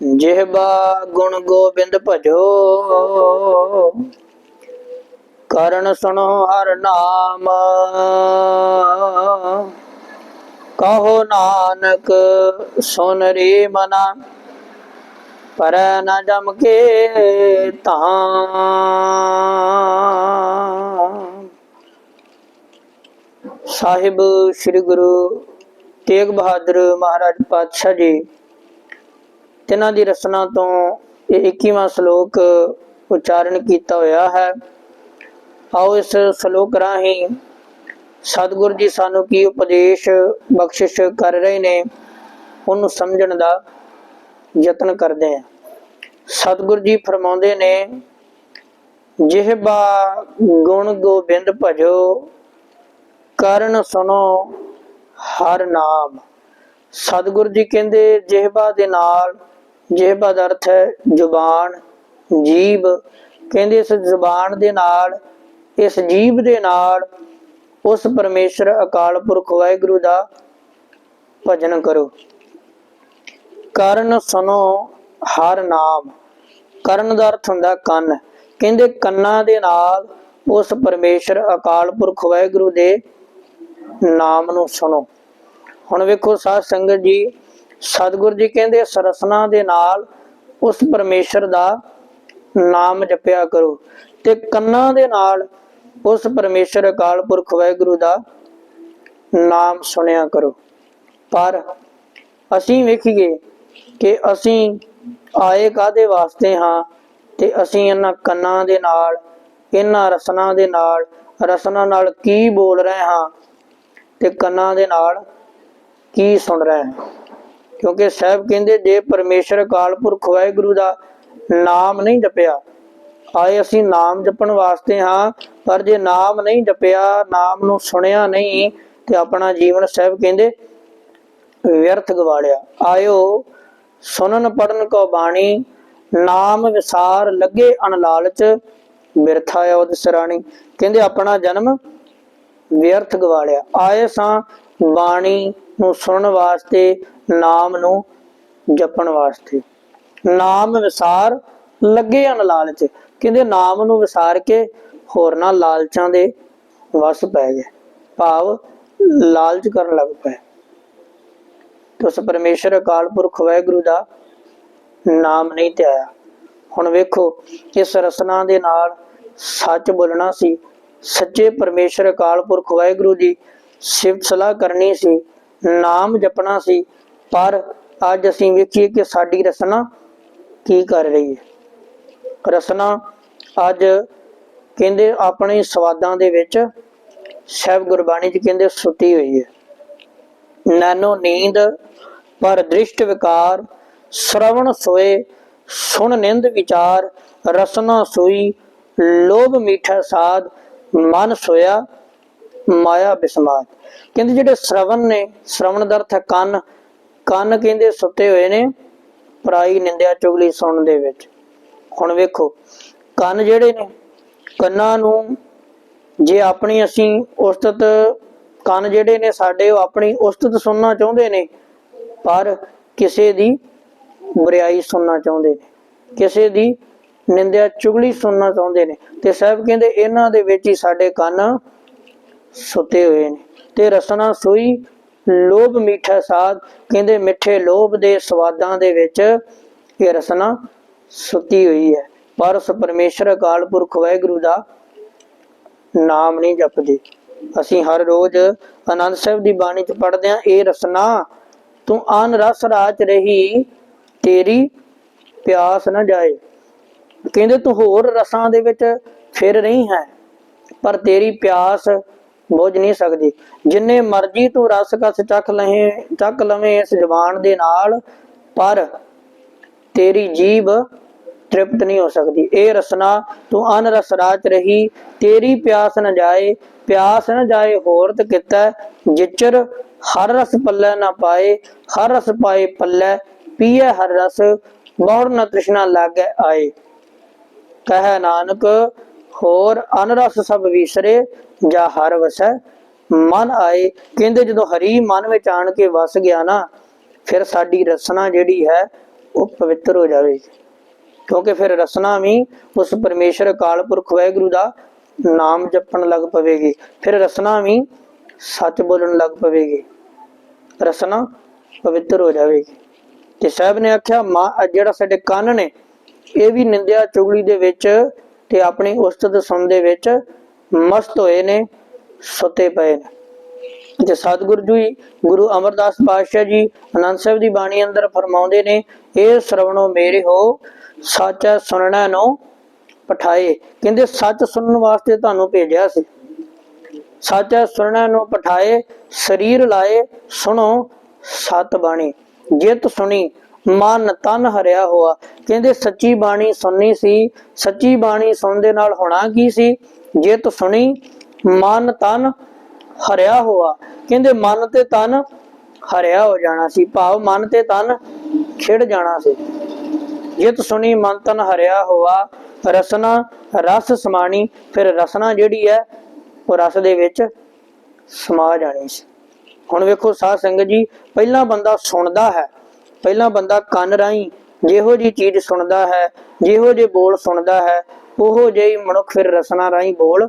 ਜਿਹਬਾ ਗੁਣ ਗੋਬਿੰਦ ਭਜੋ। ਕਰਨ ਸੁਣੋ ਹਰ ਨਾਮ। ਕਹੋ ਨਾਨਕ, ਸੁਨ ਰੇ ਮਨਾ। ਪਰ ਨ ਜਮ ਕੇ ਤਾਂ ਸਾਹਿਬ ਸ੍ਰੀ ਗੁਰੂ ਤੇਗ ਬਹਾਦਰ ਮਹਾਰਾਜ ਪਾਤਸ਼ਾਹ ਜੀ ਤਿਨਾਂ ਦੀ ਰਚਨਾ ਤੋਂ ਇਹ 21ਵਾਂ ਸ਼ਲੋਕ ਉਚਾਰਨ ਕੀਤਾ ਹੋਇਆ ਹੈ। ਆਓ ਇਸ ਸ਼ਲੋਕ ਰਾਹੀਂ ਸਤਿਗੁਰੂ ਜੀ ਸਾਨੂੰ ਕੀ ਉਪਦੇਸ਼, ਬਖਸ਼ਿਸ਼ ਕਰ ਰਹੇ ਨੇ, ਉਹਨੂੰ ਸਮਝਣ ਦਾ ਯਤਨ ਕਰਦੇ ਹਾਂ। ਸਤਿਗੁਰ ਜੀ ਫਰਮਾਉਂਦੇ ਨੇ ਜਿਹਬਾ ਗੁਣ ਗੋਬਿੰਦ ਭਜੋ, ਕਰਨ ਸੁਣੋ ਹਰ ਨਾਮ। ਸਤਿਗੁਰੂ ਜੀ ਕਹਿੰਦੇ ਜਿਹਬਾ ਦੇ ਨਾਲ ਜਿਹਬਾ ਦਾ ਅਰਥ ਹੈ, ਜ਼ੁਬਾਨ ਜੀਬ ਕਹਿੰਦੇ ਇਸ ਜ਼ੁਬਾਨ ਦੇ ਨਾਲ, ਇਸ ਜੀਬ ਦੇ ਨਾਲ ਉਸ ਪਰਮੇਸ਼ਰ ਅਕਾਲ ਪੁਰਖ ਵਾਹਿਗੁਰੂ ਦਾ ਭਜਨ ਕਰੋ। ਕਰਨ ਸੁਨੋ ਹਰ ਨਾਮ। ਕਰਨ ਦਾ ਅਰਥ ਹੁੰਦਾ ਕੰਨ। ਕਹਿੰਦੇ ਕੰਨਾਂ ਦੇ ਨਾਲ ਉਸ ਪਰਮੇਸ਼ਰ ਅਕਾਲ ਪੁਰਖ ਵਾਹਿਗੁਰੂ ਦੇ ਨਾਮ ਨੂੰ ਸੁਣੋ। ਹੁਣ ਵੇਖੋ ਸਾਧ ਸੰਗਤ ਜੀ ਸਤਿਗੁਰੂ ਜੀ ਕਹਿੰਦੇ, ਸਰਸਨਾ ਦੇ ਨਾਲ ਉਸ ਪਰਮੇਸ਼ਰ ਦਾ ਨਾਮ ਜਪਿਆ ਕਰੋ ਤੇ ਕੰਨਾਂ ਦੇ ਨਾਲ ਉਸ ਪਰਮੇਸ਼ਰ ਅਕਾਲ ਪੁਰਖ ਵਾਹਿਗੁਰੂ ਦਾ ਨਾਮ ਸੁਣਿਆ ਕਰੋ। ਪਰ ਅਸੀਂ ਵੇਖੀਏ ਕਿ ਅਸੀਂ ਆਏ ਕਾਦੇ ਵਾਸਤੇ ਹਾਂ ਤੇ ਅਸੀਂ ਇਹਨਾਂ ਕੰਨਾਂ ਦੇ ਨਾਲ, ਇਹਨਾਂ ਰਸਨਾ ਦੇ ਨਾਲ, ਰਸਨਾ ਨਾਲ ਕੀ ਬੋਲ ਰਹੇ ਹਾਂ ਤੇ ਕੰਨਾਂ ਦੇ ਨਾਲ ਕੀ ਸੁਣ ਰਹੇ ਹਾਂ। ਕਿਉਂਕਿ ਸਾਹਿਬ ਕਹਿੰਦੇ, ਜੇ ਪਰਮੇਸ਼ਰ ਅਕਾਲ ਪੁਰਖ ਵਾਹਿਗੁਰੂ ਦਾ ਨਾਮ ਨਹੀਂ ਜਪਿਆ, ਆਏ ਅਸੀਂ ਨਾਮ ਜਪਣ ਵਾਸਤੇ ਹਾਂ, ਪਰ ਜੇ ਨਾਮ ਨਹੀਂ ਜਪਿਆ, ਨਾਮ ਨੂੰ ਸੁਣਿਆ ਨਹੀਂ, ਤੇ ਆਪਣਾ ਜੀਵਨ ਸਾਹਿਬ ਕਹਿੰਦੇ ਵਿਅਰਥ ਗਵਾੜਿਆ। ਆਇਓ ਸੁਨਨ ਪੜਨ ਕੋ ਬਾਣੀ, ਨਾਮ ਵਿਸਾਰ ਲੱਗੇ ਅਨ ਲਾਲਚ, ਬਿਰਥਾ ਉਹਦ ਸਰਾਣੀ। ਕਹਿੰਦੇ ਆਪਣਾ ਜਨਮ ਵਿਅਰਥ ਗਵਾੜਿਆ। ਆਏ ਸਾਂ ਬਾਣੀ ਨੂੰ ਸੁਣਨ ਵਾਸਤੇ, ਨਾਮ ਨੂੰ ਜਪਣ ਵਾਸਤੇ। ਨਾਮ ਵਿਸਾਰ ਲੱਗੇ ਅਨ ਲਾਲਚ। ਕਹਿੰਦੇ ਨਾਮ ਨੂੰ ਵਿਸਾਰ ਕੇ ਹੋਰਨਾਂ ਲਾਲਚਾਂ ਦੇ ਵਸ ਪੈ ਗਏ। ਭਾਵ ਲਾਲਚ ਕਰਨ ਲੱਗ ਪਏ। ਉਸ ਪਰਮੇਸ਼ਰ, ਅਕਾਲ ਪੁਰਖ, ਵਾਹਿਗੁਰੂ ਦਾ ਨਾਮ ਨਹੀਂ ਧਿਆਇਆ। ਹੁਣ ਵੇਖੋ, ਇਸ ਰਸਨਾ ਦੇ ਨਾਲ ਸੱਚ ਬੋਲਣਾ ਸੀ। ਸੱਚੇ ਪਰਮੇਸ਼ਰ, ਅਕਾਲ ਪੁਰਖ, ਵਾਹਿਗੁਰੂ ਦੀ ਸਿਫਤ ਸਲਾਹ ਕਰਨੀ ਸੀ। ਨਾਮ ਜਪਣਾ ਸੀ, ਪਰ ਅੱਜ ਅਸੀਂ ਵੇਖੀਏ ਕਿ ਸਾਡੀ ਰਸਨਾ ਕੀ ਕਰ ਰਹੀ ਹੈ। ਰਸਨਾ ਅੱਜ ਕਹਿੰਦੇ ਆਪਣੇ ਸਵਾਦਾਂ ਦੇ ਵਿੱਚ ਸਹਿਬ ਗੁਰਬਾਣੀ ਜੀ ਕਹਿੰਦੇ ਸੁਤੀ ਹੋਈ ਹੈ। ਨਾਨੋ ਨੀਂਦ, ਪਰ ਦ੍ਰਿਸ਼ਟ ਵਿਕਾਰ, ਸ਼ਰਵਣ ਸੋਏ, ਸੁਣ ਨਿੰਦ ਵਿਚਾਰ, ਰਸਨਾ ਸੋਈ, ਲੋਭ ਮੀਠਾ ਸਾਧ, ਮਨ ਸੋਇਆ ਮਾਇਆ ਬਿਸਮਾਤ ਕਹਿੰਦੇ ਜਿਹੜੇ ਸ਼ਰਵਣ ਨੇ, ਸ਼ਰਵਣ ਦਾ ਅਰਥ ਹੈ ਕੰਨ। ਕੰਨ ਕਹਿੰਦੇ ਸੁੱਤੇ ਹੋਏ ਨੇ, ਪਰਾਈ ਨਿੰਦਿਆ ਚੁਗਲੀ ਸੁਣਨ ਦੇ ਵਿੱਚ। ਹੁਣ ਵੇਖੋ, ਕੰਨ ਜਿਹੜੇ ਨੇ, ਕੰਨਾਂ ਨੂੰ ਜੇ ਆਪਣੀ ਅਸੀਂ ਉਸਤਤ, ਕੰਨ ਜਿਹੜੇ ਨੇ ਸਾਡੇ, ਉਹ ਆਪਣੀ ਉਸਤਤ ਸੁਣਨਾ ਚਾਹੁੰਦੇ ਨੇ, ਪਰ ਕਿਸੇ ਦੀ ਬੁਰਾਈ ਸੁਣਨਾ ਚਾਹੁੰਦੇ ਨੇ। ਕਿਸੇ ਦੀ ਨਿੰਦਿਆ ਚੁਗਲੀ ਸੁਣਨਾ ਚਾਹੁੰਦੇ ਨੇ। ਤੇ ਸਾਹਿਬ ਕਹਿੰਦੇ, ਇਹਨਾਂ ਦੇ ਵਿੱਚ ਹੀ ਸਾਡੇ ਕੰਨ ਸੁੱਤੇ ਹੋਏ ਨੇ। ਤੇ ਰਸਨਾ ਸੋਈ, ਲੋਭ ਮੀਠਾ ਸਾਧ ਕਹਿੰਦੇ ਮਿੱਠੇ ਲੋਭ ਦੇ ਸਵਾਦਾਂ ਦੇ ਵਿੱਚ ਇਹ ਰਸਨਾ ਸੁੱਤੀ ਹੋਈ ਹੈ। ਪਰ ਉਸ ਪਰਮੇਸ਼ਰ ਅਕਾਲ ਪੁਰਖ ਵਾਹਿਗੁਰੂ ਦਾ ਨਾਮ ਨਹੀਂ ਜਪਦੇ। ਅਸੀਂ ਹਰ ਰੋਜ਼ ਆਨੰਦ ਸਾਹਿਬ ਦੀ ਬਾਣੀ ਚ ਪੜ੍ਹਦੇ ਹਾਂ, ਇਹ ਰਸਨਾ, ਤੂੰ ਆਨ ਰਸ ਰਾਚ ਰਹੀ, ਤੇਰੀ ਪਿਆਸ ਨਾ ਜਾਏ। ਕਹਿੰਦੇ, ਤੂੰ ਹੋਰ ਰਸਾਂ ਦੇ ਵਿੱਚ ਫਿਰ ਰਹੀ ਹੈ, ਪਰ ਤੇਰੀ ਪਿਆਸ ਬੁੱਝ ਨਹੀਂ ਸਕਦੀ। ਜਿੰਨੇ ਮਰਜ਼ੀ ਤੂੰ ਰਸ ਕਸ ਚੱਕ ਲਵੇਂ ਚੱਕ ਲਵੇਂ ਇਸ ਜ਼ਬਾਨ ਦੇ ਨਾਲ, ਪਰ ਤੇਰੀ ਜੀਬ ਤ੍ਰਿਪਤ ਨਹੀਂ ਹੋ ਸਕਦੀ। ਇਹ ਰਸਨਾ ਤੂੰ ਅਨ ਰਸ ਰਾਚ ਰਹੀ, ਤੇਰੀ ਪਿਆਸ ਨਾ ਜਾਏ, ਪਿਆਸ ਨਾ ਜਾਏ ਹੋਰ ਤੇ ਕੀਤਾ ਜਿਚਰ ਹਰ ਰਸ ਪੱਲੇ ਨਾ ਪਾਏ, ਹਰ ਰਸ ਪਾਏ ਪੱਲੇ, ਪੀਏ ਹਰ ਰਸ ਬਹੁੜ ਨਾ ਤ੍ਰਿਸ਼ਨਾ ਲਾਗੇ ਆਏ। ਕਹੈ ਨਾਨਕ ਹੋਰ ਅਨਰਸ ਸਭ ਵਿਸਰੇ, ਜਾ ਹਰ ਵਸੈ। ਮਨ ਆਏ, ਕਹਿੰਦੇ ਜਦੋਂ ਹਰੀ ਮਨ ਵਿੱਚ ਆਣ ਕੇ ਵਸ ਗਿਆ ਨਾ, ਫਿਰ ਸਾਡੀ ਰਸਨਾ ਜਿਹੜੀ ਹੈ, ਉਹ ਪਵਿੱਤਰ ਹੋ ਜਾਵੇਗੀ ਕਿਉਂਕਿ ਫਿਰ ਰਸਨਾ ਵੀ ਉਸ ਪਰਮੇਸ਼ਰ ਅਕਾਲ ਪੁਰਖ ਵਾਹਿਗੁਰੂ ਦਾ ਨਾਮ ਜਪਣ ਲੱਗ ਪਵੇਗੀ। ਫਿਰ ਰਸਨਾ ਵੀ ਸੱਚ ਬੋਲਣ ਲੱਗ ਪਵੇਗੀ। ਰਸਨਾ ਪਵਿੱਤਰ ਹੋ ਜਾਵੇਗੀ। ਤੇ ਸਾਹਿਬ ਨੇ ਆਖਿਆ, ਮਾਂ ਜਿਹੜਾ ਸਾਡੇ ਕੰਨ ਨੇ, ਇਹ ਵੀ ਨਿੰਦਿਆ ਚੁਗਲੀ ਦੇ ਵਿੱਚ ਤੇ ਆਪਣੀ ਉਸਤਤ ਸੁਣ ਦੇ ਵਿੱਚ ਮਸਤ ਹੋਏ ਨੇ, ਸੁੱਤੇ ਪਏ ਨੇ। ਤੇ ਸਤਿਗੁਰੂ ਜੀ, ਗੁਰੂ ਅਮਰਦਾਸ ਪਾਤਸ਼ਾਹ ਜੀ ਆਨੰਦ ਸਾਹਿਬ ਦੀ ਬਾਣੀ ਅੰਦਰ ਫਰਮਾਉਂਦੇ ਨੇ ਇਹ ਸ਼ਰਵਣੋ ਮੇਰੇ ਹੋ, ਸੱਚ ਸੁਣਨਾ ਨੂੰ ਪਠਾਏ। ਕਹਿੰਦੇ, ਸੱਚ ਸੁਣਨ ਵਾਸਤੇ ਤੁਹਾਨੂੰ ਭੇਜਿਆ ਸੀ। ਸੱਚ ਸੁਣਨਾ ਨੂੰ ਪਠਾਏ, ਸਰੀਰ ਲਾਏ, ਸੁਣੋ ਸਤ ਬਾਣੀ। ਜਿਤ ਸੁਣੀ ਮਨ ਤਨ ਹਰਿਆ ਹੋਆ। ਕਹਿੰਦੇ, ਸੱਚੀ ਬਾਣੀ ਸੁਣਨੀ ਸੀ। ਸੱਚੀ ਬਾਣੀ ਸੁਣਨ ਦੇ ਨਾਲ ਹੋਣਾ ਕੀ ਸੀ? ਜਿਤ ਸੁਣੀ, ਮਨ ਤਨ ਹਰਿਆ ਹੋਆ। ਕਹਿੰਦੇ, ਮਨ ਤੇ ਤਨ ਹਰਿਆ ਹੋ ਜਾਣਾ ਸੀ। ਭਾਵ ਮਨ ਤੇ ਤਨ ਖਿੜ ਜਾਣਾ ਸੀ। ਜਿਤ ਸੁਣੀ, ਮਨ ਤਨ ਹਰਿਆ ਹੋਆ। ਰਸਨਾ, ਰਸ ਸਮਾਣੀ। ਫਿਰ ਰਸਨਾ ਜਿਹੜੀ ਹੈ, ਉਹ ਰਸ ਦੇ ਵਿੱਚ ਸਮਾ ਜਾਣੀ ਸੀ। ਹੁਣ ਵੇਖੋ, ਸਾਧ ਸੰਗਤ ਜੀ, ਪਹਿਲਾ ਬੰਦਾ ਸੁਣਦਾ ਹੈ। ਪਹਿਲਾਂ ਬੰਦਾ ਕੰਨ ਰਾਹੀਂ ਜਿਹੋ ਜੀ ਚੀਜ਼ ਸੁਣਦਾ ਹੈ, ਜਿਹੋ ਜੇ ਬੋਲ ਸੁਣਦਾ ਹੈ, ਉਹੋ ਜਿਹੀ ਮਨੁੱਖ ਫਿਰ ਰਸਨਾ ਰਾਹੀਂ ਬੋਲ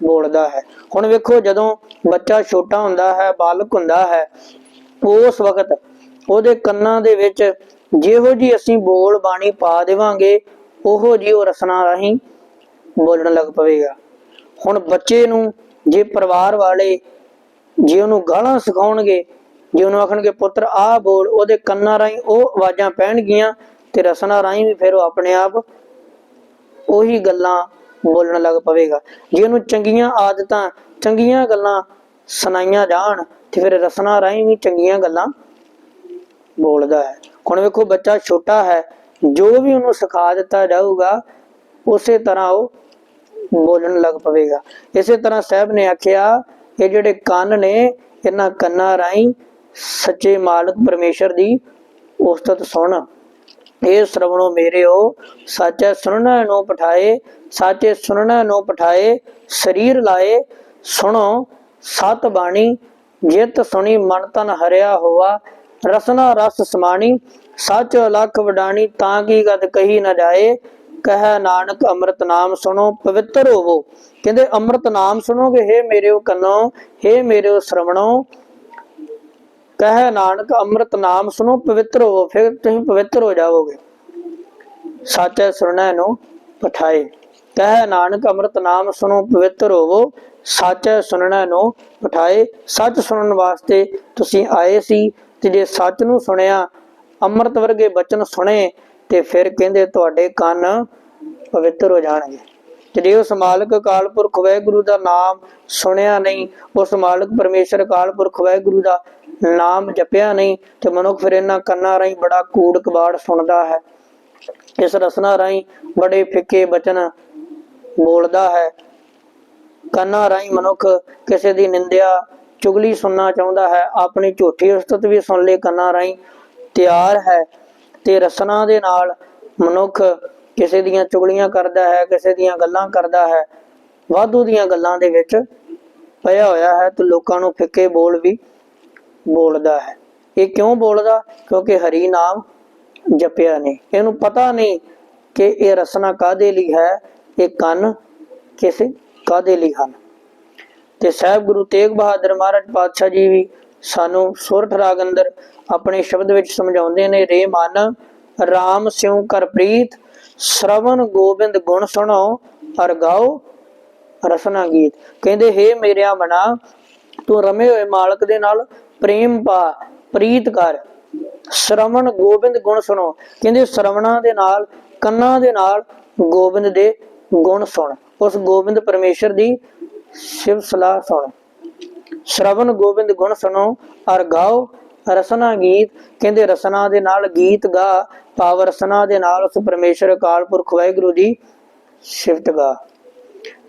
ਬੋਲਦਾ ਹੈ। ਹੁਣ ਵੇਖੋ ਜਦੋਂ ਬੱਚਾ ਛੋਟਾ ਹੁੰਦਾ ਹੈ, ਬਾਲਕ ਹੁੰਦਾ ਹੈ, ਉਸ ਵਕਤ ਉਹਦੇ ਕੰਨਾਂ ਦੇ ਵਿੱਚ ਜਿਹੋ ਜੀ ਅਸੀਂ ਬੋਲ ਬਾਣੀ ਪਾ ਦੇਵਾਂਗੇ, ਉਹੋ ਜੀ ਉਹ ਰਸਨਾ ਰਾਹੀਂ ਬੋਲਣ ਲੱਗ ਪਵੇਗਾ। ਹੁਣ ਬੱਚੇ ਨੂੰ ਜੇ ਪਰਿਵਾਰ ਵਾਲੇ ਜੇ ਉਹਨੂੰ ਗਾਲਾਂ ਸਿਖਾਉਣਗੇ ਜੇ ਉਹਨੂੰ ਆਖਣਗੇ, ਪੁੱਤਰ, ਆਹ ਬੋਲ, ਉਹਦੇ ਕੰਨਾਂ ਰਾਹੀਂ ਉਹ ਆਵਾਜ਼ਾਂ ਪੈਣਗੀਆਂ ਤੇ ਰਸਨਾ ਰਾਹੀਂ ਵੀ ਫਿਰ ਉਹ ਆਪਣੇ ਆਪ ਉਹੀ ਗੱਲਾਂ ਬੋਲਣ ਲੱਗ ਪਵੇਗਾ। ਜੇ ਉਹਨੂੰ ਚੰਗੀਆਂ ਆਦਤਾਂ, ਚੰਗੀਆਂ ਗੱਲਾਂ ਸੁਣਾਈਆਂ ਜਾਣ ਤੇ ਫਿਰ ਰਸਨਾ ਰਾਹੀਂ ਵੀ ਚੰਗੀਆਂ ਗੱਲਾਂ ਬੋਲਦਾ ਹੈ। ਹੁਣ ਵੇਖੋ, ਬੱਚਾ ਛੋਟਾ ਹੈ, ਜੋ ਵੀ ਉਹਨੂੰ ਸਿਖਾ ਦਿੱਤਾ ਜਾਊਗਾ, ਉਸੇ ਤਰ੍ਹਾਂ ਉਹ ਬੋਲਣ ਲੱਗ ਪਵੇਗਾ। ਇਸੇ ਤਰ੍ਹਾਂ ਸਾਹਿਬ ਨੇ ਆਖਿਆ, ਇਹ ਜਿਹੜੇ ਕੰਨ ਨੇ, ਇਹਨਾਂ ਕੰਨਾਂ ਰਾਹੀਂ ਸੱਚੇ ਮਾਲਕ ਪਰਮੇਸ਼ਰ ਦੀ ਉਸਤਤ ਸੁਣ। ਇਹ ਸ਼ਰਵਣੋ ਮੇਰਿਓ, ਸੱਚੇ ਸੁਣਨਾ ਨੂੰ ਪਠਾਏ, ਸਾਚੇ ਸੁਣਨਾ ਨੂੰ ਪਠਾਏ, ਸਰੀਰ ਲਾਏ, ਸੁਣੋ ਸਤ ਬਾਣੀ, ਜਿਤ ਸੁਣੀ ਮਨ ਤਨ ਹਰਿਆ ਹੋਆ, ਰਸਨਾ ਰਸ ਸਮਾਣੀ, ਸੱਚ ਅਲਖ ਵਡਾਣੀ ਤਾਂ ਕੀ ਗਤ ਕਹੀ ਨਾ ਜਾਏ, ਕਹੈ ਨਾਨਕ ਅੰਮ੍ਰਿਤ ਨਾਮ ਸੁਣੋ, ਪਵਿੱਤਰ ਹੋਵੋ। ਕਹਿੰਦੇ ਅੰਮ੍ਰਿਤ ਨਾਮ ਸੁਣੋਗੇ, ਹੇ ਮੇਰਿਓ ਕੰਨੋ, ਹੇ ਮੇਰਿਓ ਸ਼ਰਵਣੋ ਕਹੈ ਨਾਨਕ ਅੰਮ੍ਰਿਤ ਨਾਮ ਸੁਣੋ, ਪਵਿੱਤਰ ਹੋਵੋ, ਫਿਰ ਤੁਸੀਂ ਪਵਿੱਤਰ ਹੋ ਜਾਵੋਗੇ। ਸੱਚੇ ਸੁਣਨਾ ਨੂੰ ਪਠਾਏ। ਕਹੈ ਨਾਨਕ ਅੰਮ੍ਰਿਤ ਨਾਮ ਸੁਣੋ, ਪਵਿੱਤਰ ਹੋਵੋ, ਸੱਚ ਸੁਣਨਾ ਨੂੰ ਪਠਾਏ। ਸੱਚ ਸੁਣਨ ਵਾਸਤੇ ਤੁਸੀਂ ਆਏ ਸੀ ਤੇ ਜੇ ਸੱਚ ਨੂੰ ਸੁਣਿਆ, ਅੰਮ੍ਰਿਤ ਵਰਗੇ ਬਚਨ ਸੁਣੇ, ਤੇ ਫਿਰ ਕਹਿੰਦੇ ਤੁਹਾਡੇ ਕੰਨ ਪਵਿੱਤਰ ਹੋ ਜਾਣਗੇ। ਤੇ ਜੇ ਉਸ ਮਾਲਕ ਅਕਾਲ ਪੁਰਖ ਵਾਹਿਗੁਰੂ ਦਾ ਨਾਮ ਸੁਣਿਆ ਨਹੀਂ, ਉਸ ਮਾਲਕ ਪਰਮੇਸ਼ਰ ਅਕਾਲ ਪੁਰਖ ਵਾਹਿਗੁਰੂ ਦਾ ਨਾਮ ਜਪਿਆ ਨਹੀਂ ਤੇ ਮਨੁੱਖ ਫਿਰ ਇਹਨਾਂ ਕੰਨਾਂ ਰਾਹੀਂ ਬੜਾ ਕੂੜ ਕਬਾੜ ਸੁਣਦਾ ਹੈ। ਇਸ ਰਸਨਾ ਰਾਹੀਂ ਬੜੇ ਫਿੱਕੇ ਬਚਨ ਬੋਲਦਾ ਹੈ। ਕੰਨਾਂ ਰਾਹੀਂ ਮਨੁੱਖ ਕਿਸੇ ਦੀ ਨਿੰਦਿਆ, ਚੁਗਲੀ ਸੁਣਨਾ ਚਾਹੁੰਦਾ ਹੈ। ਆਪਣੀ ਝੂਠੀ ਉਸਤਤ ਵੀ ਸੁਣ ਲੈ ਕੰਨਾਂ ਰਾਹੀਂ ਤਿਆਰ ਹੈ ਤੇ ਰਸਨਾ ਦੇ ਨਾਲ ਮਨੁੱਖ ਕਿਸੇ ਦੀਆਂ ਚੁਗਲੀਆਂ ਕਰਦਾ ਹੈ, ਕਿਸੇ ਦੀਆਂ ਗੱਲਾਂ ਕਰਦਾ ਹੈ। ਵਾਧੂ ਦੀਆਂ ਗੱਲਾਂ ਦੇ ਵਿੱਚ ਪਿਆ ਹੋਇਆ ਹੈ ਤੇ ਲੋਕਾਂ ਨੂੰ ਫਿੱਕੇ ਬੋਲ ਵੀ ਬੋਲਦਾ ਹੈ। ਇਹ ਕਿਉਂ ਬੋਲਦਾ? ਕਿਉਂਕਿ ਹਰੀ ਨਾਮ ਜਪਿਆ ਨਹੀਂ ਇਹਨੂੰ ਪਤਾ ਨਹੀਂ ਕਿ ਇਹ ਰਸਨਾ ਕਾਦੇ ਲਈ ਹੈ? ਇਹ ਕੰਨ ਕਿਸੇ ਕਾਦੇ ਲਈ ਹਨ? ਤੇ ਸਾਹਿਬ ਗੁਰੂ ਤੇਗ ਬਹਾਦਰ ਮਹਾਰਾਜ ਪਾਤਸ਼ਾਹ ਜੀ ਵੀ ਸਾਨੂੰ ਸੁਰਠ ਰਾਗ ਅੰਦਰ ਆਪਣੇ ਸ਼ਬਦ ਵਿੱਚ ਸਮਝਾਉਂਦੇ ਨੇ, ਰੇ ਮਨ RAM ਸਿਉ ਕਰ ਪ੍ਰੀਤ ਸ਼ਰਵਨ ਗੋਬਿੰਦ ਗੁਣ ਸੁਣੋ ਅਰ ਗਾਓ ਰਸਨਾ ਗੀਤ। ਕਹਿੰਦੇ, ਹੇ ਮੇਰਿਆ ਮਨਾ, ਤੂੰ ਰਮੇ ਹੋਏ ਮਾਲਕ ਦੇ ਨਾਲ ਪ੍ਰੇਮ ਪਾ, ਪ੍ਰੀਤ ਕਰ। ਸ਼ਰਵਣ ਗੋਬਿੰਦ ਗੁਣ ਸੁਣੋ। ਕਹਿੰਦੇ ਸ਼ਰਵਣਾ ਦੇ ਨਾਲ, ਕੰਨਾਂ ਦੇ ਨਾਲ ਗੋਬਿੰਦ ਦੇ ਗੁਣ ਸੁਣ। ਉਸ ਗੋਬਿੰਦ ਪਰਮੇਸ਼ਰ ਦੀ ਸ਼ਿਵ ਸਲਾਹ ਸੁਣ। ਸ਼ਰਵਨ ਗੋਬਿੰਦ ਗੁਣ ਸੁਣੋ, ਅਰ ਗਾਓ ਰਸਨਾ ਗੀਤ। ਕਹਿੰਦੇ ਰਸਨਾ ਦੇ ਨਾਲ ਗੀਤ ਗਾ, ਭਾਵ ਰਸਨਾ ਦੇ ਨਾਲ ਉਸ ਪਰਮੇਸ਼ਰ ਅਕਾਲ ਪੁਰਖ ਵਾਹਿਗੁਰੂ ਦੀ ਸਿਫਤ ਗਾ।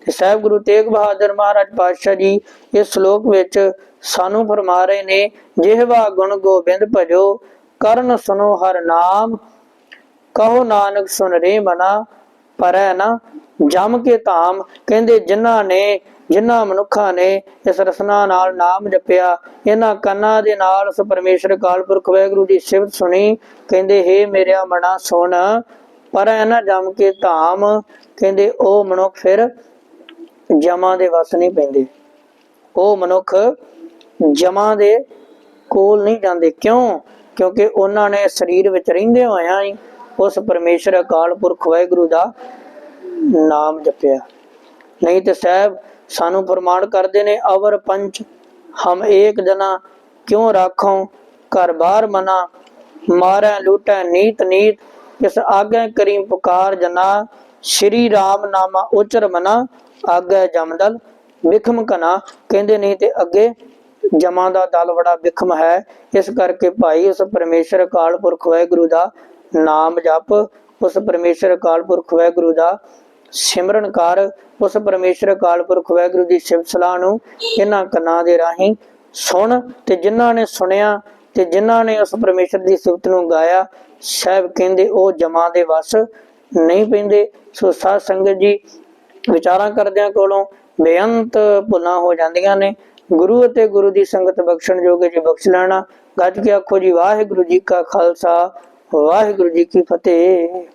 ਸਾਹਿਬ ਗੁਰੂ ਤੇਗ ਬਹਾਦਰ ਮਹਾਰਾਜ ਪਾਤਸ਼ਾਹ ਜੀ ਇਸ ਸ਼ਲੋਕ ਵਿੱਚ ਸਾਨੂੰ ਫਰਮਾ ਰਹੇ ਨੇ, ਜਿਹਵਾ ਗੁਣ ਗੋਬਿੰਦ ਭਜੋ, ਕਰਨ ਸੁਨੋ ਹਰ ਨਾਮ, ਕਹੋ ਨਾਨਕ ਸੁਨ ਰੇ ਮਨਾ, ਪਰੈ ਨਾ ਜਮ ਕੇ ਧਾਮ। ਕਹਿੰਦੇ ਜਿਨ੍ਹਾਂ ਨੇ, ਜਿਨ੍ਹਾਂ ਮਨੁੱਖਾਂ ਨੇ ਇਸ ਰਸਨਾ ਨਾਲ ਨਾਮ ਜਪਿਆ, ਇਹਨਾਂ ਕੰਨਾਂ ਦੇ ਨਾਲ ਉਸ ਪਰਮੇਸ਼ਰ ਅਕਾਲ ਪੁਰਖ ਵਾਹਿਗੁਰੂ ਦੀ ਸਿਫਤ ਸੁਣੀ। ਕਹਿੰਦੇ, ਹੇ ਮੇਰਿਆ ਮਨਾ ਸੁਣ ਪਰ ਇਹਨਾਂ ਜਮ ਕੇ ਧਾਮ। ਕਹਿੰਦੇ, ਉਹ ਮਨੁੱਖ ਫਿਰ ਜਮਾਂ ਦੇ ਵਸ ਨਹੀਂ ਪੈਂਦੇ। ਉਹ ਮਨੁੱਖ ਜਮਾਂ ਦੇ ਕੋਲ ਨਹੀਂ ਜਾਂਦੇ। ਕਿਉਂ? ਕਿਉਂਕਿ ਉਹਨਾਂ ਨੇ ਸਰੀਰ ਵਿੱਚ ਰਹਿੰਦੇ ਹੋਇਆਂ ਹੀ ਉਸ ਪਰਮੇਸ਼ਰ ਅਕਾਲ ਪੁਰਖ ਵਾਹਿਗੁਰੂ ਦਾ ਨਾਮ ਜਪਿਆ। ਨਹੀਂ ਤੇ ਸਾਹਿਬ, ਸਾਨੂੰ ਪ੍ਰਮਾਣ ਕਰਦੇ ਨੇ, ਅਵਰ ਪੰਚ, ਹਮ ਏਕ ਜਨਾ, ਕਿਉਂ ਰਾਖੋਂ, ਘਰ ਬਾਹਰ ਮਨਾ, ਮਾਰੈ, ਲੂਟੈ, ਨੀਤ ਨੀਤ, ਇਸ ਆਗੇ ਕਰੀ ਪੁਕਾਰ ਜਨਾ ਸ਼੍ਰੀ ਰਾਮ ਨਾਮਾ ਉਚਰ ਮਨਾ, ਆਗੇ ਜਮਦਲ ਵਿਖਮ ਕਨਾ ਕਹਿੰਦੇ ਨਹੀਂ ਤੇ ਅੱਗੇ ਜਮਾਂ ਦਾ ਦਲ ਬੜਾ ਵਿਖਮ ਹੈ। ਇਸ ਕਰਕੇ ਭਾਈ ਉਸ ਪਰਮੇਸ਼ਰ ਅਕਾਲ ਪੁਰਖ ਵਾਹਿਗੁਰੂ ਦਾ ਨਾਮ ਜਪ, ਉਸ ਪਰਮੇਸ਼ਰ ਅਕਾਲ ਪੁਰਖ ਵਾਹਿਗੁਰੂ ਦਾ ਸਿਮਰਨ ਕਰ, ਉਸ ਪਰਮੇਸ਼ਰ ਅਕਾਲ ਪੁਰਖ ਵਾਹਿਗੁਰੂ ਦੀ ਸਿਫਤ ਸਲਾਹ ਨੂੰ ਇਹਨਾਂ ਕੰਨਾਂ ਦੇ ਰਾਹੀਂ ਸੁਣ ਤੇ ਜਿਨ੍ਹਾਂ ਨੇ ਸੁਣਿਆ ਤੇ ਜਿਨ੍ਹਾਂ ਨੇ ਉਸ ਪਰਮੇਸ਼ਰ ਦੀ ਸਿਫਤ ਨੂੰ ਗਾਇਆ, ਸਾਹਿਬ ਕਹਿੰਦੇ ਉਹ ਜਮਾਂ ਦੇ ਵਸ ਨਹੀਂ ਪੈਂਦੇ। ਸੋ ਸਾਧ ਸੰਗਤ ਜੀ, ਵਿਚਾਰਾਂ ਕਰਦਿਆਂ ਕੋਲੋਂ ਬੇਅੰਤ ਭੁੱਲਾਂ ਹੋ ਜਾਂਦੀਆਂ ਨੇ। ਗੁਰੂ ਅਤੇ ਗੁਰੂ ਦੀ ਸੰਗਤ ਬਖਸ਼ਣ ਜੋਗੇ ਜੀ ਬਖਸ਼ ਲੈਣਾ। ਗੱਜ ਕੇ ਆਖੋ ਜੀ, ਵਾਹਿਗੁਰੂ ਜੀ ਕਾ ਖਾਲਸਾ, ਵਾਹਿਗੁਰੂ ਜੀ ਕੀ ਫਤਿਹ।